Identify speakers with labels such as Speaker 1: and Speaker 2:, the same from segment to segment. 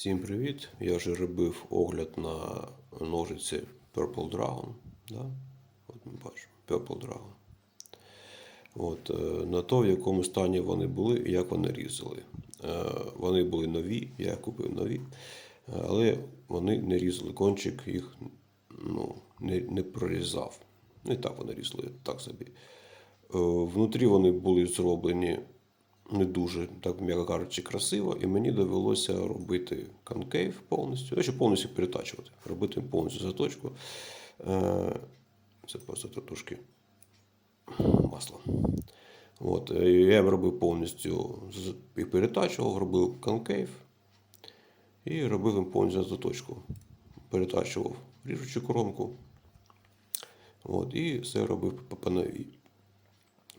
Speaker 1: Всім привіт! Я вже робив огляд на ножиці Purple Dragon. Да? От ми бачимо Purple Dragon. От, е, на то, в якому стані вони були і як вони різали. Е, Вони були нові, я купив нові, але вони не різали. Кончик їх ну, не, не прорізав. Не так вони різали, так собі. Е, Внутрі вони були зроблені не дуже, так м'яко кажучи, красиво, і мені довелося робити конкейв повністю, ще повністю перетачувати, робити повністю заточку. Е, Це просто трошки масла. От, е, я робив повністю і перетачував, робив конкейв і робив їм повністю заточку. Перетачував ріжучу коронку. От, і все робив по- новій.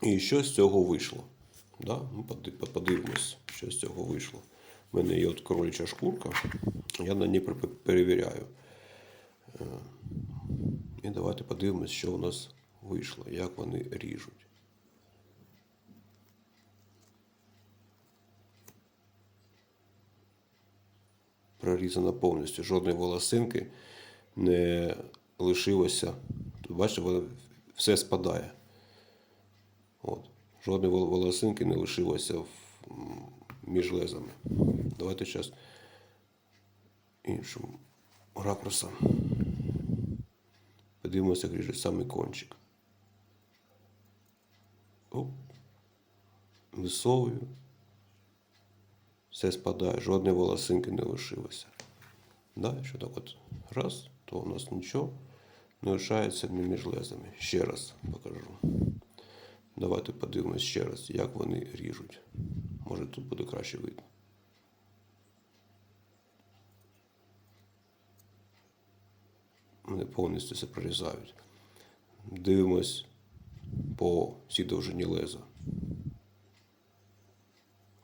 Speaker 1: І що з цього вийшло? Да? Ну, подивимось, що з цього вийшло. У мене є от кроляча шкурка, я на ній перевіряю. Е, І давайте подивимось, що у нас вийшло, як вони ріжуть. Прорізана повністю, жодної волосинки не лишилося. Тут бачите, все спадає. От. Жодної волосинки не лишилося між лезами. Давайте зараз іншим ракурсом. Подивимося, ріже самий кончик. Оп. Висовую. Все спадає, жодної волосинки не лишилося. Да, якщо так от раз, то у нас нічого не лишається між лезами. Ще раз покажу. Давайте подивимось ще раз, як вони ріжуть. Може тут буде краще видно. Вони повністю все прорізають. Дивимось по всій довжині леза.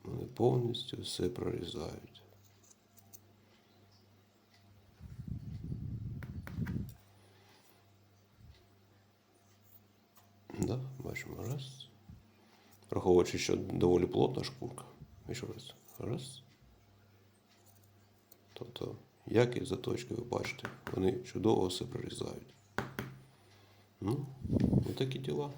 Speaker 1: Вони повністю все прорізають. Да, бачимо раз. Враховуючи, що доволі плотна шкурка. І ще раз. Раз. Тобто, як заточки, ви бачите, вони чудово все прорізають. Ну, отакі діла.